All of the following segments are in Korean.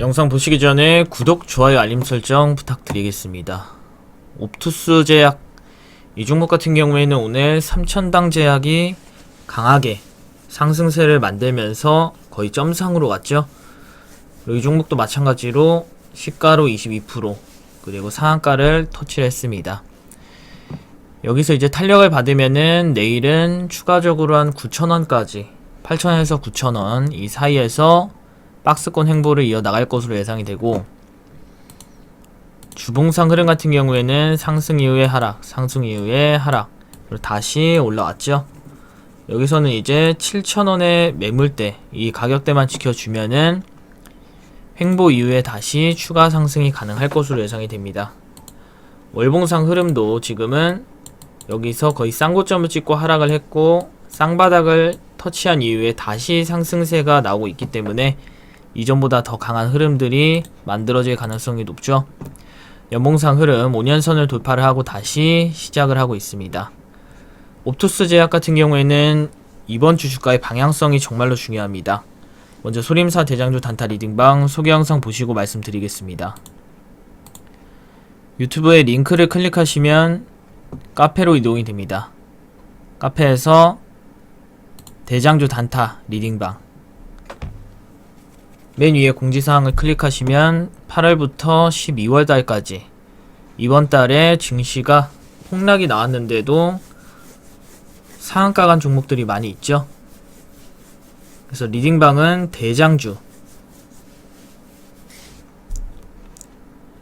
영상 보시기 전에 구독, 좋아요, 알림 설정 부탁드리겠습니다. 옵투스 제약 이 종목 같은 경우에는 오늘 3천당 제약이 강하게 상승세를 만들면서 거의 점상으로. 그리고 이 종목도 마찬가지로 시가로 22% 그리고 상한가를 터치를 했습니다. 여기서 이제 탄력을 받으면은 내일은 추가적으로 한 9,000원까지 8,000원에서 9,000원 이 사이에서 박스권 행보를 이어나갈 것으로 예상이 되고 주봉상 흐름 같은 경우에는 상승 이후에 하락, 상승 이후에 하락 그리고 다시 올라왔죠. 여기서는 이제 7,000원의 매물대 이 가격대만 지켜주면은 횡보 이후에 다시 추가 상승이 가능할 것으로 예상이 됩니다. 월봉상 흐름도 지금은 여기서 거의 쌍고점을 찍고 하락을 했고 쌍바닥을 터치한 이후에 다시 상승세가 나오고 있기 때문에 이전보다 더 강한 흐름들이 만들어질 가능성이 높죠. 연봉상 흐름 5년선을 돌파를 하고 다시 시작을 하고 있습니다. 옵토스 제약 같은 경우에는 이번 주 주가의 방향성이 정말로 중요합니다. 먼저 소림사 대장주 단타 리딩방 소개 영상 보시고 말씀드리겠습니다. 유튜브에 링크를 클릭하시면 카페로 이동이 됩니다. 카페에서 대장주 단타 리딩방 맨 위에 공지사항을 클릭하시면 8월부터 12월 달까지 이번 달에 증시가 폭락이 나왔는데도 상한가 간 종목들이 많이 있죠. 그래서 리딩방은 대장주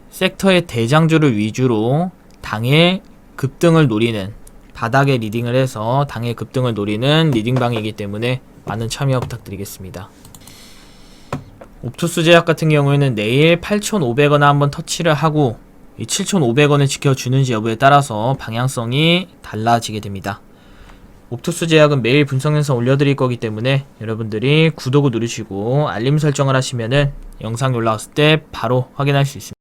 섹터의 대장주를 위주로 당일 급등을 노리는 바닥에 리딩을 해서 당일 급등을 노리는 리딩방이기 때문에 많은 참여 부탁드리겠습니다. 옵투스 제약 같은 경우에는 내일 8,500원에 한번 터치를 하고 이 7,500원을 지켜주는지 여부에 따라서 방향성이 달라지게 됩니다. 옵투스 제약은 매일 분석 영상 올려드릴 거기 때문에 여러분들이 구독을 누르시고 알림 설정을 하시면은 영상이 올라왔을 때 바로 확인할 수 있습니다.